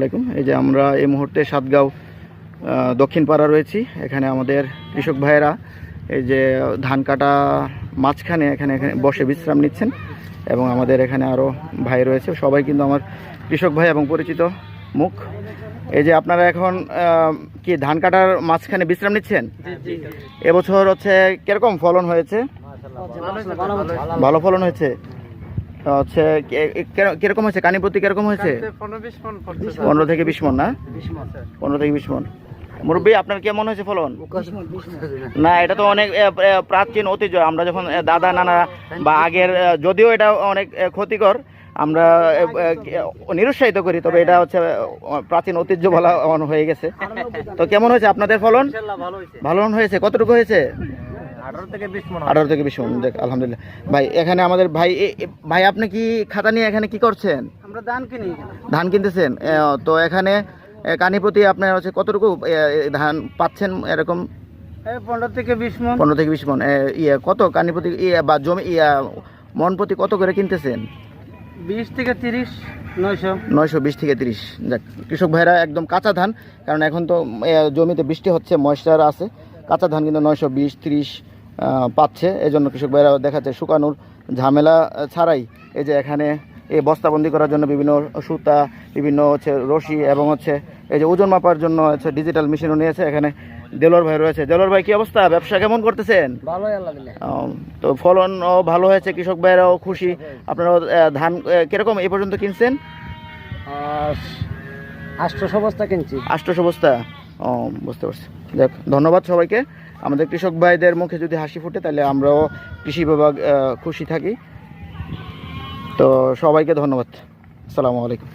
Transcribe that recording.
আলাইকুম। এই যে আমরা এই মুহূর্তে সাতগাঁও দক্ষিণ পাড়া রয়েছি। এখানে আমাদের কৃষক ভাইয়েরা এই যে ধান কাটা মাঝখানে এখানে এখানে বসে বিশ্রাম নিচ্ছেন এবং আমাদের এখানে আরও ভাই রয়েছে। সবাই কিন্তু আমার কৃষক ভাই এবং পরিচিত মুখ। এই যে আপনারা এখন কি ধান কাটার মাঝখানে বিশ্রাম নিচ্ছেন? এবছর হচ্ছে কীরকম ফলন হয়েছে? ভালো ফলন হয়েছে? হচ্ছে কীরকম হয়েছে? কানি প্রতি কীরকম হয়েছে? পনেরো থেকে বিশ মন না? পনেরো থেকে বিশ মন। মুরব্বী আপনার কেমন হয়েছে ফলন? না এটা তো অনেক প্রাচীন ঐতিহ্য। আমরা যখন দাদা নানা বা আগের যদিও এটা অনেক ক্ষতিকর আমরা নিরুৎসাহিত করি তবে এটা হচ্ছে প্রাচীন ঐতিহ্য বলা হয়ে গেছে। তো কেমন হয়েছে আপনাদের ফলন? ভালো হয়েছে। কতটুকু হয়েছে? আঠারো থেকে বিশ মন দেখ আলহামদুলিল্লাহ। ভাই এখানে আমাদের ভাই ভাই আপনি কি খাতা নিয়ে এখানে কি করছেন? আমরা ধান কিনি ধান কিনতেছেন? তো এখানে কানি প্রতি আপনার হচ্ছে কতটুকু ধান পাচ্ছেন এরকম? পনেরো থেকে বিশ মন। পনেরো থেকে বিশ মন ইয়ে কত? কানি প্রতি ইয়ে বা জমি ইয়া মন প্রতি কত করে কিনতেছেন? বিশ থেকে তিরিশ নয়শো। নয়শো বিশ থেকে তিরিশ। যাক কৃষক ভাইরা একদম কাঁচা ধান কারণ এখন তো জমিতে বৃষ্টি হচ্ছে ময়েশ্চার আছে। কাঁচা ধান কিন্তু নয়শো বিশ তিরিশ পাচ্ছে। এই জন্য কৃষক ভাইরা দেখাচ্ছে শুকানোর ঝামেলা ছাড়াই। এই যে এখানে এই বস্তাবন্দি করার জন্য বিভিন্ন সুতা বিভিন্ন হচ্ছে রশি এবং হচ্ছে এই যে ওজন মাপার জন্য হচ্ছে ডিজিটাল মেশিনও নিয়েছে এখানে। দেলোর ভাই রয়েছে। দেলোর ভাই কি অবস্থা? ব্যবসা কেমন করতেছেন? তো ফলনও ভালো হয়েছে কৃষক ভাইরাও খুশি। আপনারা ধান কীরকম এই পর্যন্ত কিনছেন? আটশোশো বস্তা কিনছি। আষ্টশো বস্তা? ও বুঝতে পারছি। দেখ ধন্যবাদ সবাইকে। আমাদের কৃষক ভাইদের মুখে যদি হাসি ফুটে, তাহলে আমরাও কৃষি বিভাগ খুশি থাকি। তো সবাইকে ধন্যবাদ। আসসালামু আলাইকুম।